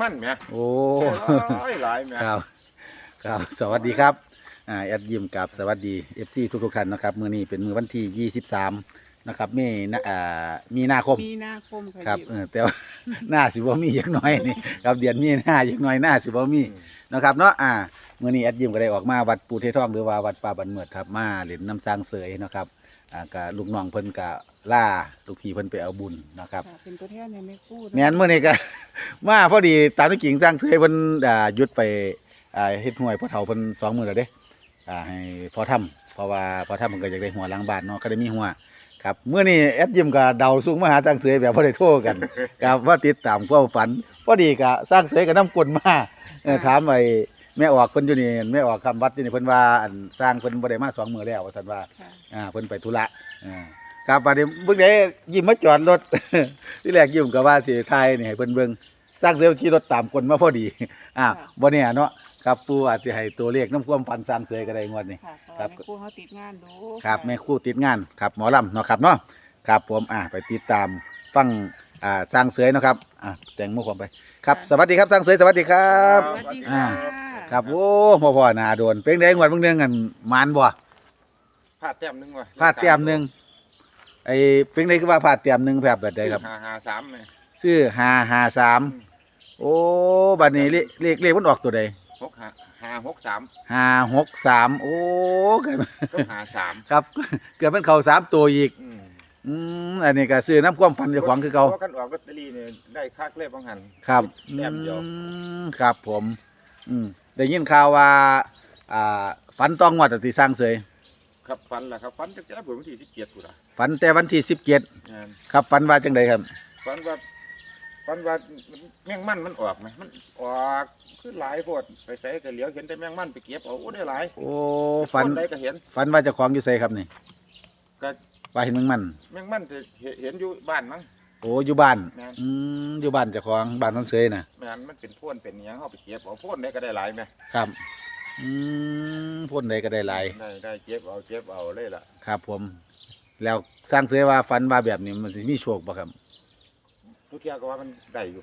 อันแมงมันแหมโอ้หลายหลายแหมครับครับสวัสดีครับอ่าแอดยิมกับสวัสดีเอฟซีทุกๆท่านนะครับมื้อนี้เป็นมื้อวันที่23นะครับมีนาอ่ามีนาคม มีนาคมค่ะครับยิมเออแต่ว่า หน้าสิบ่มีอย่างน้อยนี่ครับเดือนมีหน้าอย่างน้อยหน้าสิบ่มีนะครับเนาะอ่า มื้อนี้แอดยิมก็ได้ออกมาวัดปูเททองหรือว่าวัดป่าบันเมิดครับมาเล่นน้ำสร้างเสยนะครับอ่าก็ลูกน้องเพิ่นก็ล่าลูกพี่เพิ่นไปเอาบุญนะครับ ค่ะเป็นตัวแทนในไม่พูดแม่นมื้อนี้ก็ มาพอดีตามที่กิ่งสร้างเสยเพิ่นอ่าหยุดไปอ่าเฮ็ดห้วยพ่อเฒ่าเพิ่นสองมื้อแล้วเด้อ่าให้พอทำเพราะว่าพอทำเพิ่นก็อยากได้หัวหล้างบ้านเนาะก็ได้มีหัวครับมื้อนี้แอดยิมก็เดาสูงมาหาสร้างเสยแบบบ่ได้โทรกัน ครับว่าติดตามความฝันพอดีก็สร้างเสยกับน้ำกลมาเออถามไอ้ แม่ออกเพิ่นอยู่นี่แม่ออกคำวัดอยู่นี่เพิ่นว่าอันสร้างเพิ่นบ่ได้มาสองมื้อแล้วว่าซั่นว่าค่ะ อ่าเพิ่นไปธุระอ่าครับบัดนี้เบิ่งได้ยิ้มมาจอดรถ ที่แรกยิ้มก็ว่าสิถ่ายนี่ให้เพิ่นเบิ่งสร้างเสยขี่รถตามคนมาพอดีอ่าบ่แน่เนาะครับปู่อาจสิให้ตัวเลขน้ำความฝันสร้างเสยก็ได้งวดนี้ ค่ะเพราะครัว่าบแม่ครูเขาติดงานดูครับแม่ครู่ติดงานครับหมอลำเนาะครับเนาะครับผมอ่าไปติดตามฟังอ่าสร้างเสยเนาะครับอ่าแต่งมุกผมไปครับสวัสดีครับสร้างเสยสวัสดีครับ สวัสดีอ่า ค่ะ ครับโอ้พ่อพ่อหนาโดนเป็นไงงวดเบิ่งเดือนกันมานบ่พลาดแต้มหนึงว่ะพลาดเตรียมหนึงไอ้เป็นไงคือว่าพลาดเตรียมหนึงแบบแบบใดครับ ห้าห้าสามเลยซื้อ553โอ้บัดนี้เลขเลขเลขมันออกตัวใดหกห้าห้าหกสาม563โอ้เกิดก็หาสามครับ เกิดมันเข้าสามตัวอีก อืมอืมอันนี้ก็ซื้อน้ำความฝันเจ้าของคือเก่าพระกันออกลอตเตอรี่เนี่ยได้ค่าเลขบางหันครับแต้มเดียว อืมครับผม อืมได้ยินข่าวว่าอ่าฝันต้องวัดที่สร้างเสยครับฟันล่ะครับฟันจะแก้ผมวันที่สิบเจ็ดกูละฝันแต่วันที่สิบเจ็ดงานครับฝันว่าจังใดครับ ฟันว่าฟันว่าแมงมันมันออกไหมมันออกคือหลายโพดไปใส่ก็เหลียวเห็นแต่แมงมันไปเก็บเอาโอ้ได้หลายโอ้ฝันคนใดก็เห็น ฝันว่าเจะของอยู่ไสครับนี่ก็ ว่าเห็นมึงมัน แมงมันจะเห็นอยู่บ้านมั้ง โอ้อยู่บ้านแม่น อืมอยู่บ้านเจ้าของบ้านต้องเสยน่ะแม่นมันเป็นพ่นเป็นหยังเขาไปเก็บเอาพ่นได้ก็ได้หลายไหมครับ อืมพ่นใดก็ได้หลายได้ได้เก็บเอาเก็บเอาเลยล่ะครับ ผม แล้วสร้างเสยว่าฝันว่าแบบนี้มันสิมีโชคบ่ครับทุกเที่ยก็ว่ามันได้อยู่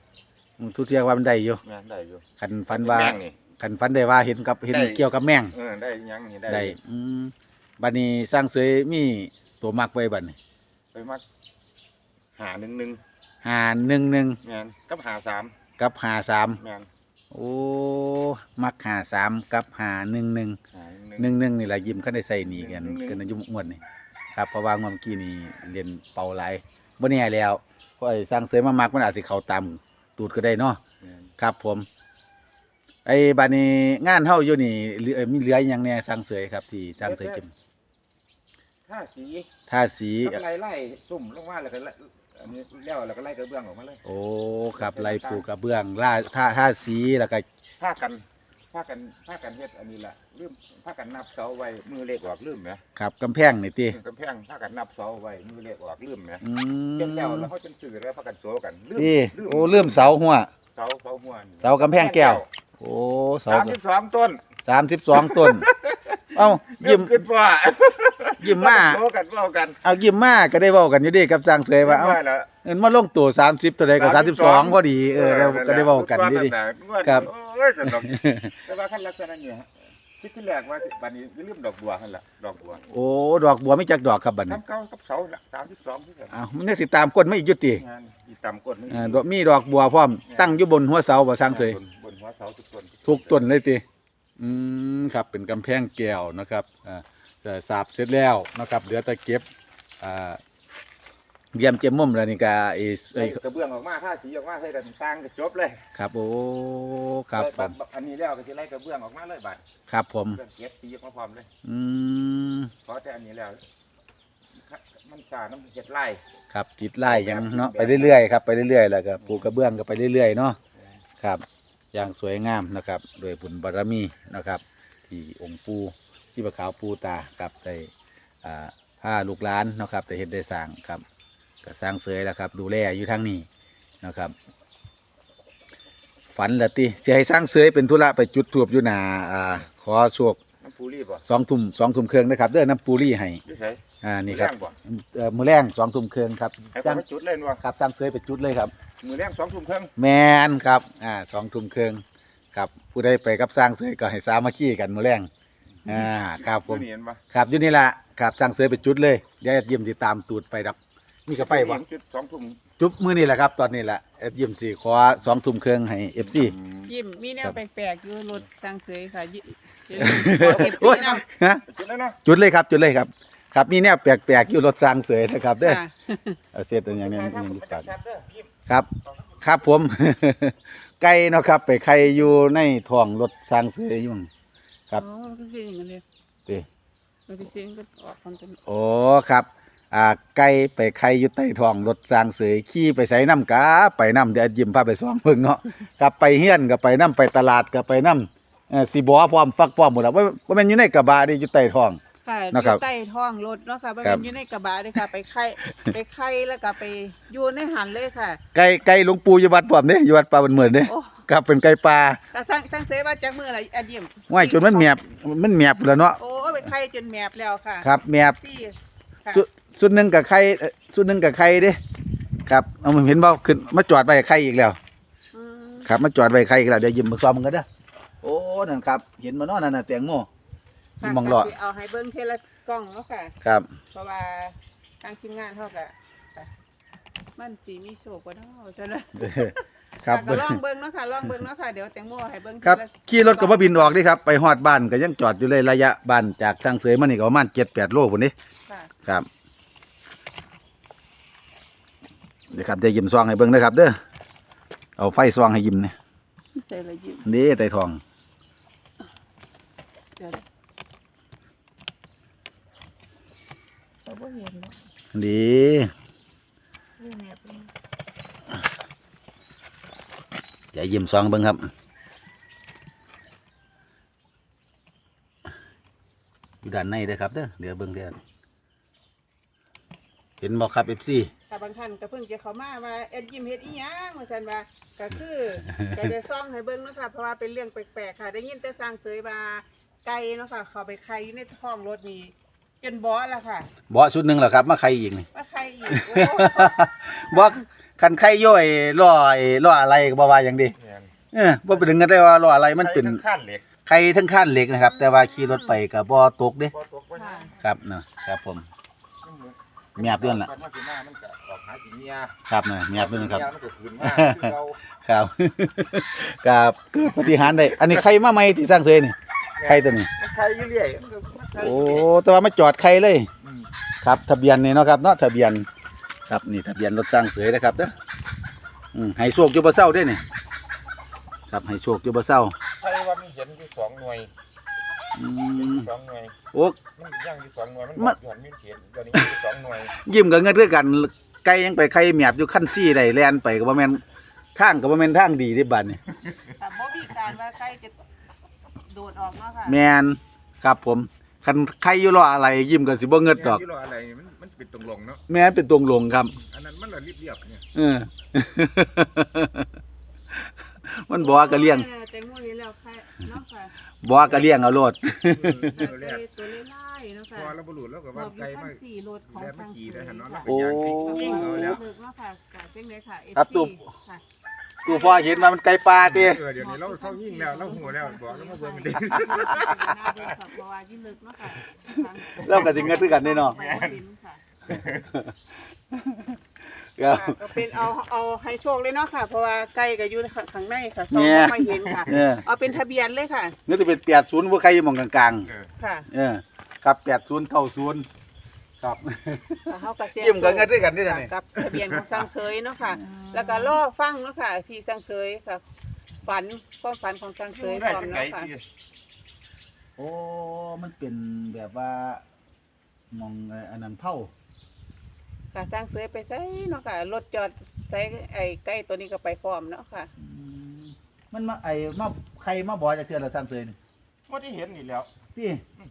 อืมทุกเที่ยว่ามันได้อยู่แม่นได้อยู่คันฝันว่าแม่งนี่ คันฝันได้ว่าเห็นกับเห็นได้ เกี่ยวกับแมงเออได้หยังนี่ได้ได้อืมบัดนี้สร้างเสยมีตัวมักไว้บัดนี้ไปมัก หาหนึ่งหนึ่งหาหนึ่งหนึ่งแม่นกับหาสามกับหาสามแม่นโอ้มักหาสามกับหาหนึ่งหนึ่งหาหนึ่งหนึ่งนี่แหละยิ้มเขาได้ใส่หนีกันหนึ่งหนึ่งกันอายุงวดนี่ครับเพราะว่างวดเมื่อกี้นี่เรียนเป่าไหลายบ่แน่แล้วเพราะไอ้สร้างเสยมามักมันอาจสิเข้าตามตูดก็ได้เนาะแม่นครับผม ไอ้บัดนี้งานเฮาอยู่นี่เหลือมีเหลืออีหยังแน่สร้างเสยครับ ที่สร้างเสยเก็บถ้าสีท่าสี กับไล่ไล่ตุ่มลงมาแล้วก็ไล่อั นนี้แล้วแล้วก็ไล่กระเบื้องออกมาเลยโอ้ครับไล่ปลูกกระเบื้องล่าท่าท่าสีแล้วก็ผ้ากันผ้ากันผ้ากันเฮ็ดอันนี้ล่ะลืมผ้ากันนับเสาไว้มือเลขออกลืมไหมครับกำแพงนี่ติกำแพงผ้ากันนับเสาไว้มือเลขออกลืมไหมอืมเจ้าแล้วแล้วเขาจนสื่อแล้วผ้ากันโซกันลืมนี่โอ้เริ่มเสาหัว เสาเสาหัวนี่เสากำแพงแก้ว โอ้เสาสามสิบสองต้น สามสิบสองต้น เอ้ายิ้ยิ้มมขึ้นว่ายิ้มมาโซกันเว้ากันเอายิ้มมาก็ได้เว้ากันอยู่ดีกับจางเสยว่าเอ้าว่าแล้วเงินมาลงตัวสามสิบตัวใดก็สามสิบสองพอดีเออแล้วก็ได้เว้ากันอยู่ดีครับโอ้ยสนุกแต่ว่าขั้นลักษณะนี้ฮะคิดที่แรกว่าบัดนี้ลืมดอกบัวหั่นล่ะดอกบัวโอ้ดอกบัวไม่จักดอกครับบัดนี้ทำเก้ากับเสาละสามสิบสองที่กันอ้าวมันยังสิตามก้นไม่อีกอยุติงานอีต่ำกดนี่อ่าดอกมีดอกบัวพร้อมตั้งอยู่บนหัวเสาบ่สร้างเสยบนบนหัวเสาทุกต้นทุกต้นเลยติ อืมครับเป็นกำแพงแก้วนะครับอ่าแต่สาบเสร็จแล้วนะครับเหลือแต่เก็บอ่าเยี่ยมเจียมมุมแล้วนี่ก็ไอ้ไอ้ไอ้กระเบื้องออกมาถ้าสีออกมาใส่กันต่างก็จบเลยครับโอ้ครับผบัดมบัดอันนี้แล้วก็สิไล่กระเบื้องออกมาเลยบัดครับผมเรื่องเก็บสีออกมาพร้อมเลยอืมเพราะแต่อันนี้แล้วมันกาน้ำเห็ดไล่ครับติดไล่ยังเนาะไปเรื่อยๆครับไปเรื่อยๆแล้วก็ปลูกกระเบื้องก็ไปเรื่อยๆเนาะครับ อย่างสวยงามนะครับ โดยบุญบารมีนะครับ ที่องค์ปู่ที่ประขาวปูตากับได้ผ้าลูกหลานนะครับได้เห็นได้สร้างครับก็สร้างเสยแล้วครับ ดูแลอยู่ทางนี้นะครับ ฝันละติจะให้สร้างเสยเป็นธุระไปจุดทูบอยู่หนาอขอโชค ปูรีบ่สองทุ่มสองทุ่มครึ่งนะครับเด้อน้ำปูรี่ให้อยู่ไสอ่านี่ครับมือแรงบ่เอ่อมื้อแรงสองทุ่มครึ่งครับให้คจ้านงมาจุดเล่นบ่ครับสร้างเสยไปจุดเลยครับ มือแรง2ทุ่มครึ่งแมนครับอ่าสองทุ่มครึ่งครับผู้ใดไปกับสร้างเสยก็ให้สามัคคีกันมื้อแรงอ่าครับผมนี่เห็นบ่ครับอยู่นี่ล่ะครับสร้างเสยไปจุดเลยเดี๋ยวแอดเยี่ยมสิตามตูดไปดอกมีกระไฟบ่เห็นจุด2ทุ่มจุ๊บมื้อนี่แหละครับ ตอนนี้แหละแอดเยี่ยมสิขอสองทุ่มครึ่งให้ FC ยิ้มมีแนครัวบ แปลกๆอยู่รถสร้างเสยค่ะยิเดี๋ยว โอ้ยเนาะฮะจุดแล้วเนาะจุดเลยครับ จุดเลยครับ ครับมีแนวแปลกๆอยู่รถสร้างเสยนะครับเด้อค่ะเอาเสร็จตัวอย่างนี้ถ่ายยังทำอยู่กัตับดชัดเด้อยิ้มครับ ครับผม ไก่เนาะครับ ไปไข่อยู่ในท้องรถสร้างเสยอยู่ครับอ๋อมันก็คืออย่างนั้นเลยเด้มันก็คือก็ออกความเป็นโอ้ครับ อ่าไก่ไปไข่อยู่ใต้ท้องรถสร้างเสยขี่ไปใส่น้ำกาไปน้ำเดี๋ยวยิ้มพาไปสองเพิ่งเนาะครับไปเฮียนก็ไปน้ำไปตลาดก็ไปน้ำ เอ่อสีบอพร้อมฟักพร้อมหมดแล้วว่าว่าแมันอยู่ในกระบะนี่อยู่ใต้ท้อง ค่ะอนะครับยู่ใต้ท้องรถเนาะค่ะบ่ครัแม่บนอยู่ในกระบะเลยค่ะ ไปไข่ไปไข่แล้วก็ไปอยู่ในหันเลยค่ะ ไก่ไก่หลวงปู่อยู่วัดพร้อมเด้อยู่วัดป่าบันเหมือนเด้โอ้ครับเป็นไก่ป่าก็สร้างสร้างเสยว่าจักมืออะไรอันเยี่ยมว่ายจนมันแมบมันแมบแล้วเนาะโอ้ไปไข่จนแมบแล้วค่ะครับแมบ ซี่ค่ะสุสุดหนึ่งกับไข่เอ่อสุดหนึ่งกับไข่เด้ครับเอามาเห็นบ่ขึ้นมาจอดไว้ไข่อีกแล้ว อืมครับมาจอดไว้ไข่อีกแล้วเดี๋ยวยิ้มมาซ้อมมันกันเด้อ โอ้นั่นครับ เห็นมาเนาะนั่นน่ะแตงโมค่ะมองหลอดก็สิเอาให้เบิ่งเทละกล้องเนาะค่ะ ครับ เพราะว่าทางทีมงานเขาก็ค่ะมันสีมีโชคกว่าเนาะจ้ะนะครับก็ลองเบิ่งเนาะค่ะลองเบิ่งเนาะค่ะเดี๋ยวแตงโมให้เบิ่งครับทีละขี่รถก็บ่บินออกเดิครับไปฮอดบ้านก็ยังจอดอยู่เลยระยะบ้านจากทางเสยมานี่ก็ประมาณ7-8โลพุ่นนี่ค่ะครับเดี๋ยวครับจะยิ้มซองให้เบิ่งนะครับ เด้อเอาไฟซองให้ยิ้มนี่ใส่ละยิ้มนี่ไต่ทอง เดี๋ยวเราบ่เห็นเนาะดีเรื่องแนบเลยอย่ายิ้มซองเบิ่งครับ อยู่ด้านในเด้อครับเด้อเดี๋ยวเบิ่งเด้อเห็นบ่ครับ FC แต่บางท่านก็เพิ่งจะเข้ามาว่าเอ็ดยิ้มเฮ็ดอีหยังว่าซั่นว่าก็คือก็ได้ซ่องให้เบิ่งเนาะค่ะเพราะว่าเป็นเรื่องแปลกๆค่ะ ได้ยินแต่สร้างเสยว่า ไก่เนาะค่ะ เข้าไปไข่อยู่ในท้องรถนี่จนบอสละค่ะบ่ชุดหนึงแล้วครับ มาไข่อีกนี่ ว่าไข่อีกโอ้ บ่คันไข่ย่อยล้อไอ้ล้ออะไรก็บ่ว่าหยังดีแม่นเออบ่เป็นถึงกันได้ว่าล้ออะไรมันเป็นใครข้านเหล็กไข่ทั้งคันเหล็กนะครับ แต่ว่าขี่รถไปก็บ่ตกเด้บ่ตกบ่ค่ะ ครับนะครับผมมันแมบด้วยล่ะ มันมาสิมามันก็ออกหากินเมียครับนะเงียบด้วยนะครับเมียมันก็คืนมาคือเรา ครับ ครับเกิดปฏิหารย์ได้ อันนี้ใครมาใหม่ที่สร้างเสยนี่ ใครตัวนี้มันใครอยู่เรื่อยมันก็มันใครโอ้ยู่เรื่ยแต่ว่ามาจอดใครเลย อืมครับ ทะเบียนนี่เนาะครับเนาะ ทะเบียน ครับนี่ทะเบียนรถสร้างเสยนะครับเด้ออืมให้โชคอยู่บ่เศร้าเด้อนี่ ครับให้โชคอยู่บ่เศร้าใครว่ามันเห็นอยู่สองหน่วยอืเห็นอมยู่สองหน่วย โอ้ มันย่างอยู่สองหน่วย มันมันบอกอยู่หันมีเขียนเดี๋ยวนี้มีอยู่สองหน่วยยิ้มกับเงินด้วยกันไกลยังไปใครเมียบอยู่ขั้นซี่ได้แล่นไปก็บ่แม่นทางก็บ่แม่นทางดีเด้บัดนี่ แต่บ่มีการว่าไข่จะ โดดออกเนาะค่ะแมนครับผมคันใครอยู่รออะไรยิ้มก็สิบ่เงิดดอกแม่นอยู่รออะไรมันมันเป็นตรงลงเนาะ แม่นเป็นตรงลงครับ อันนั้นมันละเรียบๆเนี่ยเออ มันบอกว่าก็เลี้ยงออแตงโมเห็นแล้วค่ะเนาะค่ะบอกว่าก็เลี้ยงเอาโลดตัวแรไก่กตัวเล่ยๆเนาะพค่ะอเราบรุษแล้วก็บว่าอกมีไกลขั้มานก สี่รถของแล้วสร้างเมื่อกี้เสได้ยหันเนาะค่ะโอ้ยิ่งเอาเลิแล้วกเนาะค่ะกะเป็นไงค่ะครับ FC ตุ๊บ ค่ะ กูพ่อเห็นว่ามันไกลปลาติเออเดี๋ยวนี้เราเข้ายิ่งแล้วเราหัวแล้วบอกแล้วมาเบิ่งมันเด้หน้าเบิ่งค่ะเพราะว่ายิ่งเลิกเนาะค่ะเราก็สิเงิดคือกันแน่เนาะแม่นค่ะครับค่ะก็เป็นเอาเอาให้โชคเลยเนาะค่ะ เพราะว่าไก่ก็อยู่ข้างในค่ะซองเนี่ยบ่ค่อยเห็นค่ะเออเอาเป็นทะเบียนเลยค่ะนึกจะเป็น80บ่ใครอยู่หม่องกลางเออค่ะๆเออครับ80 90 ครับ แล้วเขาก็เสียยิ้มกันเงินด้วยกันนี่ล่ะนี่ กับทะเบียนของสังเสยเนาะค่ะ แล้วก็ล่อฟังเนาะค่ะ ที่สังเสยค่ะ ฝันความฝันของสังเสซื้อยพได้ร้อมจังไดเนาะค่ะที่โอ้ มันเป็นแบบว่าหมองเอ่ออันนั้นเผาค่ะสังเสยไปใส่เนาะค่ะรถจอดใส่ไอ้ใกล้ตัวนี้ก็ไปพร้อมเนาะค่ะ อืมมันมาไอ้มาใครมาบอกจะเทื่อละสร้างเสยนี่ ว่าที่เห็นนี่แล้ว พี่อืมที่เห็นเออ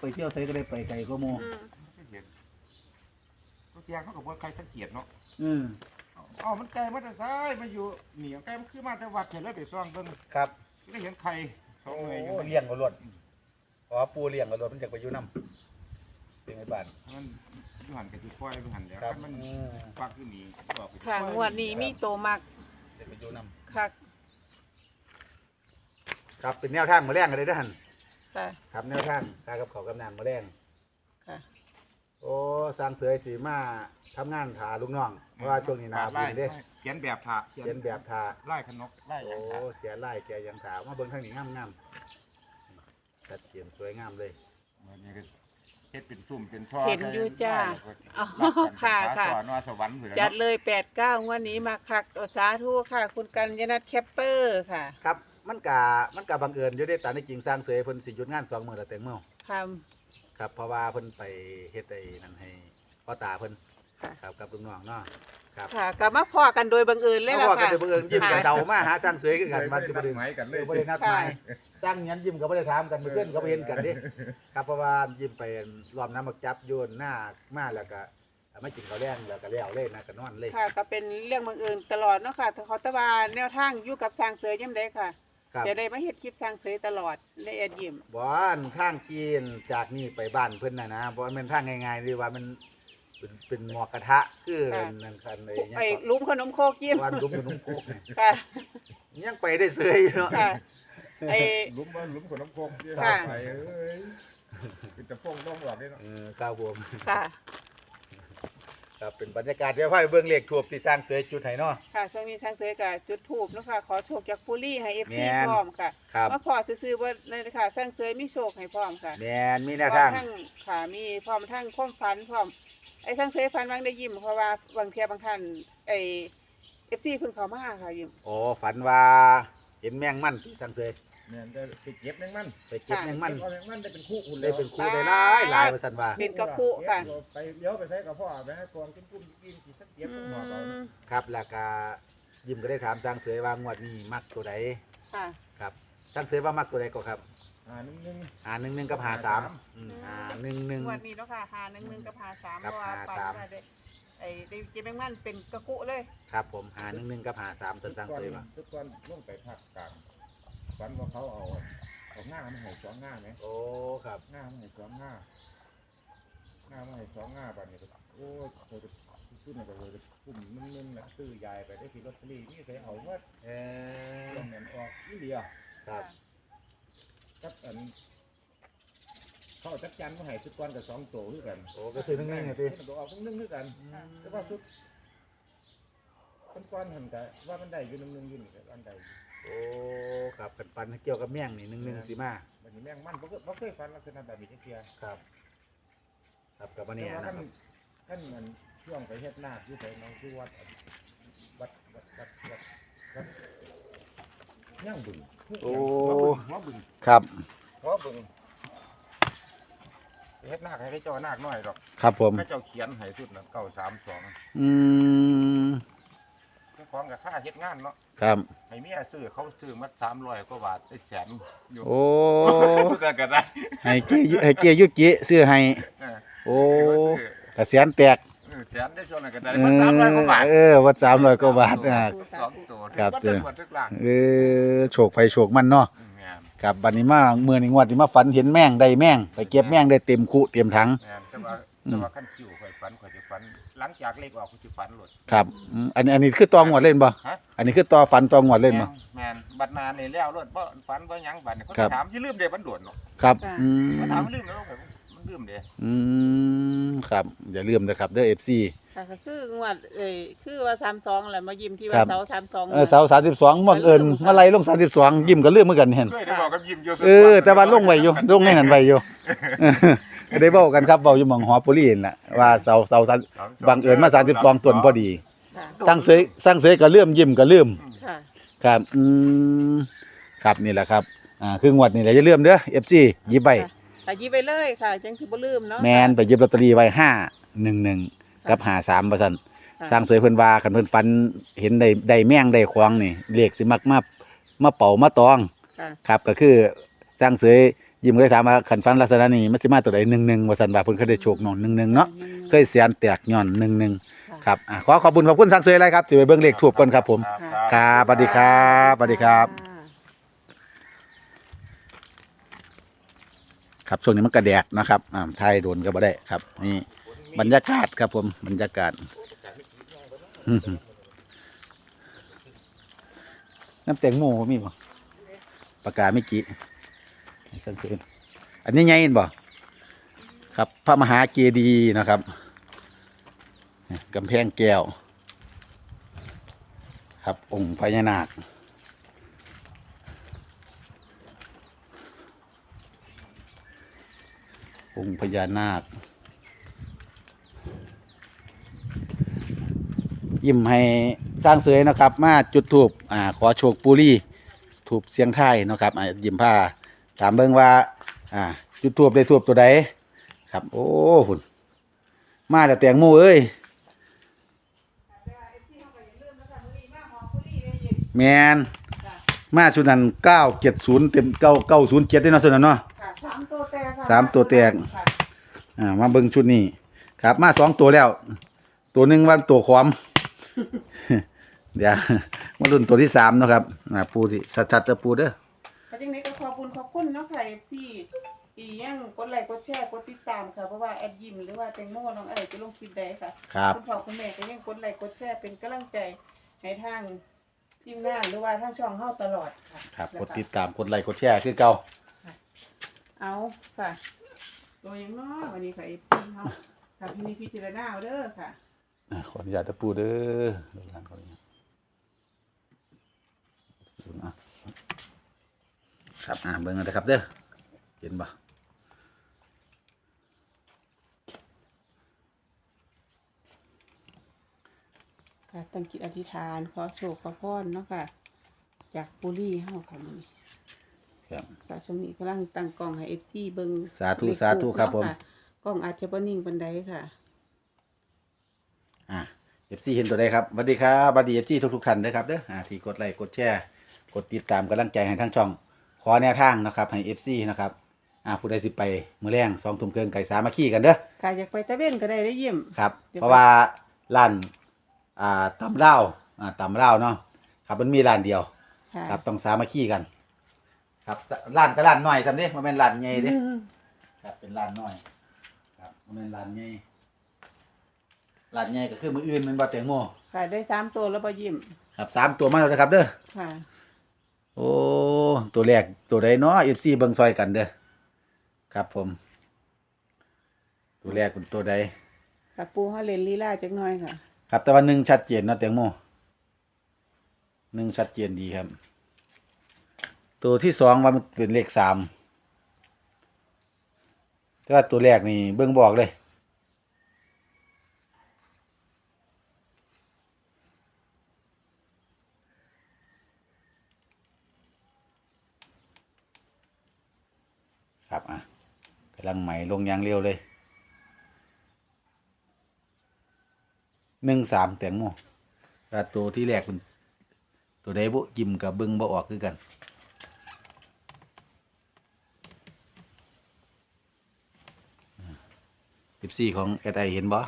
ไปเที่ยวไสก็ได้ไปไกลก็โมอืมที่เห็นตัวเตียงเขาก็บ่ใครสังเกตเนาะอืมเอ๋อมันไกลมาแต่ซ้ายมาอยู่นี่ไกลมันคือมาแต่วัดเห็นแล้วไปซ่องเบิ่งครับก็เห็นไข่สองหน่วยอยู่เลี้ยงก็รวดเอ๋อปูเลี้ยงแล้วรถมันจะไปอยู่นํเป็นไงบ้านมันอยู่หันกับที่ปล่อยไปหันแล้วครับมันอืมฟักขึ้นนี่ออกไปค่ะงวดนี้มีโตมักจะไปอยู่นํค่ะครับเป็นแนวทางมาแรงกันเลยเด้อหั่น ค่ะ ครับแนวทางค่ากับเขาวกับน้ำมาแรงค่ะ โอ้สร้างเสยสีมาทำงานถาลูกน้องเพราะว่าช่วงนี้หนาฝไล่นเด้เขียนแบบถาเขียนแบบทาไล่ขนกไล่หโอ้ยังถาแกไล่แกยังถามาเบิ่งทางนี้งามงามๆชัดเจนสวยงามเลย วันนี้ก็เฮ็ดเป็นซุ่มเป็นช่อเห็นอยู่จ้าอ๋อ๋อค่ะค่ะนว่าสวรรค์พุ่นแหละจัดเนาะเลยแปดเก้างวันนี้มาคักโอสาธุค่ะ คุณกัญญนัทแคปเปอร์ค่ะ ครับ มันกะมันกะบังเอิญอยู่ได้ตามในจริงสร้างเสยเพิ่นสิหยุดงานสองมื้อแล้วแต่งมื้อค่ะ ครับเพราะว่าเพิ่นไปเฮ็ดไอ้นั่นให้พ่อตาเพิ่นค่ะ ครับกับลูกน้องเนาะครับค่ะกลับมาพอกันโดยบังเอิญเลยแล้วล่ะก็กันค่ะได้บังเอิญยิ้มกันค่ะ เดามาหาสร้างเสยคือกันมันสิบ่ได้ หมายกันเลย บ่ได้นัดหมายสร้างหยันยิ้มก็บ่ได้ถามกันเมื่อคืนก็บ่เห็นกันเด้ ครับเพราะว่ายิ้มไปรอบน้ำมักจับโยนหน้ามาแล้วก็ไม่กินข้าวแรงแล้วก็แล้วเลยนะก็นอนเลย ค่ะก็เป็นเรื่องบังเอิญตลอดเนาะค่ะแต่เขาแตะวาแนวทางอยู่กับสร้างเสือยังได้ค่ะ ครับ จะได้มาเฮ็ดคลิปสร้างเสือตลอดในแอดยิมบ้านข้างกินจากนี่ไปบ้านเพิ่นน่ะนะเพราะว่ามันทางง่ายๆหรือว่ามันเป็นเป็นหมอกกระทะคือนั่นคันไอ้หยังไอ้ก็ลุมขนมโคกยิมวันลุมกับนุ่มโคกนี่ค่ะ ยังไปได้เสยอยู่เนาะ ค่ะไอ้หลุมบ่หลุมขนมโคกที่ค่ะ ไปเอ้ยเป็นตะฟงต้องหลอดด้วยเนาะ เออก้าวบวมค่ะ ครับเป็นบรรยากาศเดี๋ยวพาไปเบิ่งเลขทูบที่สร้างเสยจุดให้เนาะ ค่ะช่วงนี้ช่างเสือกับจุดถูกเนาะค่ะขอโชคจากฟูรี่ให้เอฟแม่ซีน พร้อมค่ะครับมาพอซื้อๆว่าในค่ะช่างเสือมีโชคให้พร้อมค่ะแม่นมีแนวพร้อทามงทั้งค่ะมีพร้อมทั้งความฝันพร้อมไอ้ช่างเสือฝันบางได้ยิ้มเพราะว่าบางเทียบางท่านไอ้เอฟซีเพิ่งเข้ามาค่ะยิ้มโอ้ฝันว่าเห็นแมงมันที่สร้างเสย เนี่ยได้ไปเก็บแมงมันไปเก็บแมงมันเก็บเอาแมงมันได้เป็นคู่อุ่นได้เป็นครูได้หลายหลายว่าซั่นว่าเป็นกระปุค่ะ ไปเลี้ยวไปใช้กับพ่อไปให้กองกินกุ้งกินกินสักเก็บต้องหอเราอืมครับแล้วก็ยิ้มก็ได้ถามสร้างเสยว่างวดนี้มักตัวใดค่ะ ครับสร้างเสยว่ามักตัวใดก็ครับอ่านึงนึงหาหนึ่งหนึ่งกับหาสามอืมหาหนึ่งหนึ่ง วันนี้เนาะค่ะหาหนึ่งหนึ่งกับหาสามกับเพราะว่าหาฝันสามว่าได้ไอ้ได้กินแมงมันเป็นกระกุเลย ครับผมหาหนึ่งหนึ่งกับหาสามสันสร้างเสยว่า ทุกคนลงไปภาคกลาง ฝันว่าเขาเอาเอาง่ามาให้สองง่าไหมโอ้ครับง่ามาให้สองง่าง่ามาให้สองง่าบัดนี้ก็โอ้ยเคยขึ้นมาก็เลยพุ่มมึนๆนะซื้อยายไปได้ที่ลอตเตอรี่นี่เคยเอาว่าเออลงเงินออกนี่เดียวครับกับอันเขาจัดการมาให้ทุกคนกับสองโตด้วยกันโอ้ก็คือหนึ่งหนึ่งไงพี่มันก็ออกหนึ่งด้วยกันแต่ว่าสุดคนก้อนหันกะว่ามันได้อยู่หนึ่งหนึ่งอยู่นี่ก็อันใดอยู่โอ้ครับกันฟันเกี่ยวกับแม่งนี่หนึ่งหนึ่งสีมาบัดนี้แม่งมันบ่เคยบ่เคยฟันลักษณะแบบนี้จักเทียครับ ครับกับวันแต่นี้ว่านะท่านครับท่านมันช่วงไปเฮ็ดนาคอยู่ไสน้องคือวัดอันวัดวัดวัดวัดวัดย่างบึงโอ้หัวบึงครับหัวบึงไปเฮ็ดนาคให้เจ้านาคน้อยดอกครับผมให้เจ้าเขียนให้สุดน่ะ932อืม เจ้าของกับค่าเฮ็ดงานเนาะครับ ให้เมียซื้อเขาซื้อมาสามร้อยกว่าบาทได้แสนอยู่โอ้พูดกันได้ให้เกยให้เกยยุกิซื้อให้ เออโอ้เออกระเสียนแตกเออแสนได้ช่วงนั้นก็ได้เอมาสามร้อยกว่าบาทอเออวัดสามร้อยกว่าบาทอะ สองตัวครับทุกวันทุกหลังเออโฉกไฟโฉกมันเนาะอืมแม่นครับบัดนี้มาเมื่อนี้งวดนี้มาฝันเห็นแม่งได้แม่งไปเก็บแม่งได้เต็มคุเต็มถัง แม่นแต่ว่าอืม แต่ว่าขั้นคิวข่อยฝันข่อยจะฝัน หลังจากเลขออกข่อยจะฝันหลดครับอืมอันนี้อันนี้คือตองวดเล่นบ่ฮะ อันนี้คือตอฝันตองวดเล่นบ่ แม่แม่นบัดนานนี่แล้วรถบ่ฝันบ่หยังบัดนี่เขาครับ ถามอย่าลืมเด้มันด่วนเนาะครับอืเขาถามมมันลืมแล้วข่อยมันลืมเด้อืมครับอย่าลืมนะครับเด้อ FC ค่ะก็คืองวดเอ้ยคือว่าสามสองแหละมายิ้มที่ครัว่าบ เสาสามสอง เออเสา32บังเอิญมาไล่ลง32ยิ้มก็ลืมเหมือนกันเห็นเคยได้บอกกับยิ้มอยู่เออ แต่ว่าลงไว้อยู่ลงในนั้นไว้อยู่ ก็ได้เว้ากันครับเว้าอยู่หม่องหอปุรีนั่นล่ะว่าเสาเสาบังเอิญมา32ต้นพอดีค่ะสร้างเสยสร้างเสยก็ลืมยิ้มก็ลืมอืมค่ะ ครับอืมครับนี่แหละครับ อ่า คืองวดนี่แหละอย่าลืมเด้อ FC หยิบไปค่ะค่ะหยิบไปเลยค่ะจังสิบ่ลืมเนาะ แมนไปหยิบลอตเตอรี่ไว้ห้าหนึ่งหนึ่งกับหาสามเปอร์เซ็นต์ค่ะ สร้างเสยเพิ่นว่าคันเพิ่นฟันเห็นได้ได้แม่งได้ควางนี่เลขสิมักมามาเป่ามาตอง ค่ะ ครับก็คือสร้างเสย ยิ้มก็เลยถามว่าคันฟันลักษณะนี้มันสิมาตัวใดหนึ่งหนึ่งว่าซั่นว่าเพิ่นเคยได้โชคน้องหนึ่งหนึ่งเนาะเคยเสียนแตกย้อนหนึ่งหนึ่งครับอ่าขอขอบคุณขอบคุณสร้างเสยอะไรครับสิไปเบิ่งเลขทูบก่อนครับผมครับสวัสดีครับสวัสดีครับะครับช่วงนี้มันกระแดดนะครับอ่าไทยโดนก็บ่ได้ครับ นี่บรรยากาศครับผมบรรยากาศอืมน้ำแตงโมมีบ่ปากกาไม่กี่ กลางคืนอันนี้ไงเห็นบ่ครับพระมหาเจดีย์นะครับกำแพงแก้ว ครับองค์พญานาคองค์พญานาค ยิ้มให้สร้างเสยนะครับ มาจุดถูกอ่าขอโชคปุรีถูกเสียงไทยนะครับอ่ายิ้มผ้า ถามเบิ่งว่า อ่าจุดทูบได้ทูบตัวใดครับ โอ้หุ่นมาแต่แตงโมเอ้ยแมนมาชุดนั้นเก้าเจ็ดศูนย์เต็มเก้าเก้าศูนย์เจ็ดได้เนาะชุดนั้นเนาะค่ะสามตัวแตกค่ะสามตัวแตกค่ะอ่ามาเบิ่งชุดนี้ครับ มาสองตัวแล้ว ตัวหนึ่งว่าตัวความเดี๋ยวมารุ่นตัวที่สามเนาะครับอ่าปูสิชัดๆจะปูเด้อก็จังนี้ก็ขอ บคุณขอบคุณเนาะค่ะ FC อียังกดไลค์กดแชร์กดติดตามค่ะเพราะว่าแอดยิมหรือว่าแตงโมน้องอะไรจะลงคลิปใดค่ะครับ คุณพ่อคุณแม่ก็ยังกดไลค์กดแชร์เป็นกำลังใจให้ทางทีมงานหรือว่าทางช่องเฮาตลอดค่ะครับแล้วกดติดตาม กดไลค์ กดแชร์ คือเก่า เอาค่ะตัวยังน้อยวันนี้ค่ะ FC เฮาค่ะพี่นี่พี่จิรนาเอาเด้อค่ะ อ่าขออนุญาตจะปูเด้อลูกหลานขออนุญาตศูนย์อะ ครับอ่าเบิ่งกันนะครับเด้อเห็นบ่ค่ะตั้งจิตอธิษฐานขอโชคขอพรเนาะค่ะ จากปุรีเฮาค่ะมื้อนี้ครับ ค่ะช่วงนี้กำลังตั้งกล้องให้ FC เบิ่งสาธุเลขสาธุทูปครับผม เนาะะกล้องอาจจะบ่นิ่งปานใดค่ะ อ่าเอฟซีเห็นตัวใดครับสวัสดีครับสวัสดีเอฟซีทุกทุกๆท่านนะครับเด้ออ่าที่กดไลค์กดแชร์กดติดตามกำลังใจให้ทั้งช่องข อแนวทางนะครับให้เอฟซีนะครับอ่าผู้ใดสิไปมื้อแรงสองทุ่มเกินไก่สามัคคีกันเด้อค่ะอยากไปตะเวนก็ได้ได้เยี่ยม ครับ เดี๋ยว เพราะว่าร้านอ่าตำเล่าวอ่าตำเล่าวเนาะครับมันมีร้านเดียว ค่ะครับต้องสามัคคีกัน ครับร้านก็ร้านน้อยซั่นเด้มันเป็นร้านใหญ่เด้ อืมครับเป็นร้านน้อย ครับมันเป็นร้านใหญ่ร้านใหญ่ก็คือมื้ออื่นแมันบ่แตงโมค่ะได้สามตัวแล้วบ่ยิ้มครับสามตัวมาแล้วนะครับ เด้อค่ะ โอ้ ตัวแรกตัวใดเนาะ FC เบิ่งซอยกันเด้อครับผม ตัวแรกเป็นตัวใดค่ะปูเฮาเล่นลีลาจักหน่อยค่ะ ครับแต่ว่าหนึ่งชัดเจนเนาะแตงโมหนึ่งชัดเจนดีครับ ตัวที่สองว่ามันเป็นเลขสามก็ตัวแรกนี่เบิ่งบอกเลย ครับอะ กำลังใหม่ลงยางเร็วเลยหนึ่งสามแตงโมแต่ตัวที่แรกคุณตัวใดบุยิ้มกับเบิ้งบ่ออกคือกันสิบสี่ของเอไอเห็นบ่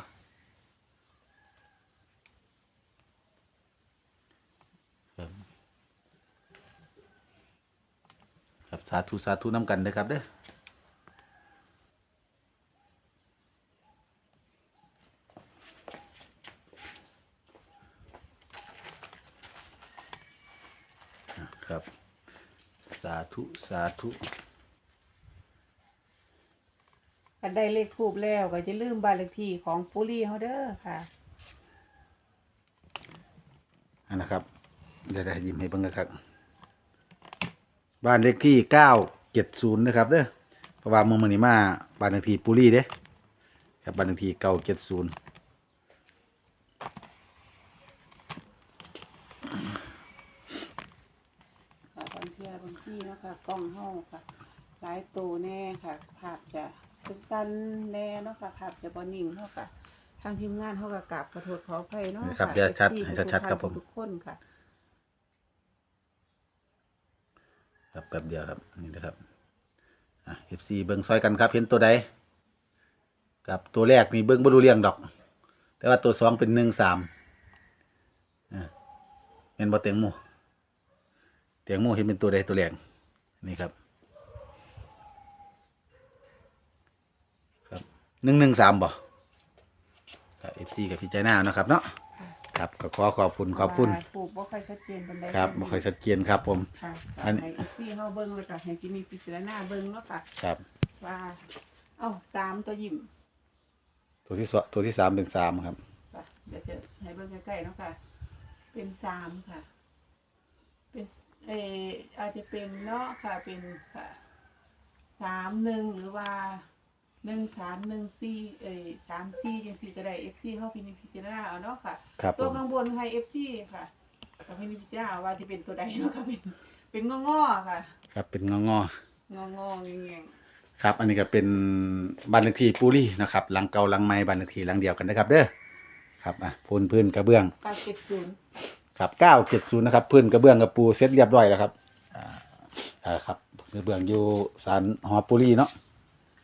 ครับสาธุสาธุน้ำกันเด้ครับเด้อ ครับ สา ธุสาธุคันได้เลขทูบแล้วก็จะลืมบ้านเลขที่ของปุรีเฮาเด้อค่ะ อันนะครับเดี๋ยวได้ยิ้มให้เบิ่งนะครับบ้านเลขที่เก้าเจ็ดศูนย์นะครับเด้อเพราะว่าเมืองมันนี่มาบ้านเลขที่ปุรีเด้ครับบ้านเลขที่เก้าเจ็ดศูนย์ ค่ะบาง เที่ยบางที่เนาะค่ะกล้องเฮาค่ะ หลายตัวแน่ค่ะ ภาพจะสั้นๆแน่เนาะค่ะ ภาพจะบ่นิ่งเนาะค่ะ ทางทีมงานเฮาก็กราบขอโทษขออภัยเนาะนะครับะเดี๋ยวชัดที่ให้ชัดๆครับผม ทุกคนค่ะ ครับแป๊บเดียวครับนี่นะครับอะ FC เบิ่งซอยกันครับเห็นตัวใดกับตัวแรกนี่เบิ่งบ่รู้เรื่องดอก แต่ว่าตัวสองเป็นหนึ่งสามอะเห็นบ่เตียงหมูเตีย งหมูเห็นเป็นตัวใดตัวแรกนี่ครับหนึ่งหนึ่งสามบ่ครับเอฟซีกับพี่ใจหน้าเนาะครับเนาะค่ะครับก็ขอขอบคุณขอบคุณว่าปลูกบ่ค่อยชัดเจนปานใดครับไม่ค่อยชัดเจนครับผมค่ะอันให้อีซี่เฮาเบิ่งแล้วก็ให้จิมีพิจารณาเบิ่งเนาะค่ะครับว่าเอ้าสามตัวยิ้มตัวที่สองตัวที่สามเป็นสามครับค่ะเดี๋ยวจะให้เบิ่งใกล้ๆเนาะค่ะ เป็นสามค่ะ เป็น เอออาจจะเป็นเนาะค่ะเป็นค่ะสามหนึ่งหรือว่าหนึ่งสามหนึ่งสี่เอ้ยสามสี่ยังสี่ก็ได้เอฟซีเข้าพินิจพิจารณาเอาเนาะค่ะ ครับผตัวม ข้างบนให้เอฟซีค่ะกับพินิจพิจารณาว่าที่เป็นตัวใดเนาะค่ะเป็นเป็นงอๆค่ะครับเป็นงององอๆแง่งๆครับ อันนี้ก็เป็นบ้านเลขที่ปูรี่นะครับ หลังเก่าหลังใหม่บ้านเลขที่หลังเดียวกันนะครับ เด้อครับอะพื้นพื้นกระเบื้องๆเก้าเจ็ดศูนย์ ครับ970นะครับพื้นกระเบื้องกระปูเสร็จเรียบร้อยแล้วครับอ่าอ่าครับกระเบื้องอยู่ศาลหอปุรีเนาะ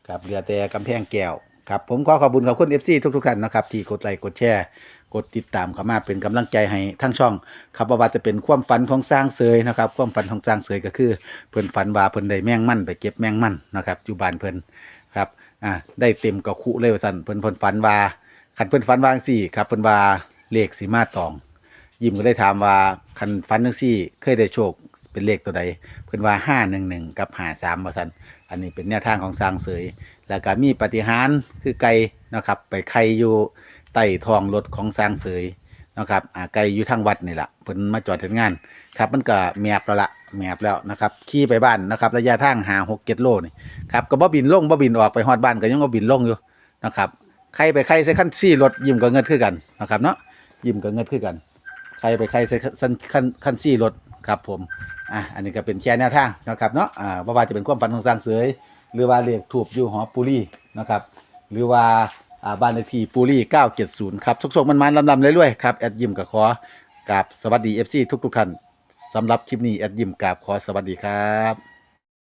ครับเหลือแต่กำแพงแก้วครับผมขอขอบคุณขอบคุณ FC ทุกๆท่านนะครับที่กดไลค์กดแชร์ กดติดตามเข้ามาเป็นกำลังใจให้ทั้งช่องครับบ่ว่าจะเป็นความฝันของสร้างเสยนะครับความฝันของสร้างเสยก็คือเพิ่นฝันว่าเพิ่นได้แมงมันไปเก็บแมงมันนะครับอยู่บ้านเพิ่นครับอ่าได้เต็มกระคุเลยว่าซั่นเพิ่นเพิ่นฝันว่าคันเพิ่นฝันว่าจังซี่ครับเพิ่นว่าเลขสิมาตอง ยิมก็ได้ถามว่าคันฟันจังซี่ เคยได้โชคเป็นเลขตัวใดเพิ่นว่าห้าหนึ่งหนึ่งกับหาสามว่าซั่นอันนี้เป็นแนวทางของสร้างเสย แล้วก็มีปฏิหารคือไก่นะครับ ไปไข่อยู่ใต้ทองรถของสร้างเสยนะครับอ่าไก่อยู่ทางวัดนี่แหละเพิ่นมาจอดเฮ็ดงาน ครับมันก็แมบแล้วละแมบแล้วนะครับขี่ไปบ้านนะครับ ระยะทางหาหกเจ็ดโลนี่ครับก็บ่บินลงบ่บินออกไปฮอดบ้านก็ยังบ่บินลงอยู่นะครับใครไปใครใส่คันซี่รถยิ้มก็เงิดคือกันนะครับเนาะยิ้มก็เงิดคือกัน ใครไปใครใส่คันคันขันซี่รถครับผมอะอันนี้ก็เป็นแค่แนวทางนะครับเนาะอ่าบ่ว่าจะเป็นความฝันของสร้างเสยหรือว่าเลขถูกอยู่หอปูรีนะครับ หรือว่าอ่าบ้านเลขที่ปูรี่970ครับสุกๆมันๆลำๆเรื่อยๆครับแอดยิมกับขอกับสวัสดี FC ทุกๆท่านสำหรับคลิปนี้แอดยิมกับขอสวัสดีครับ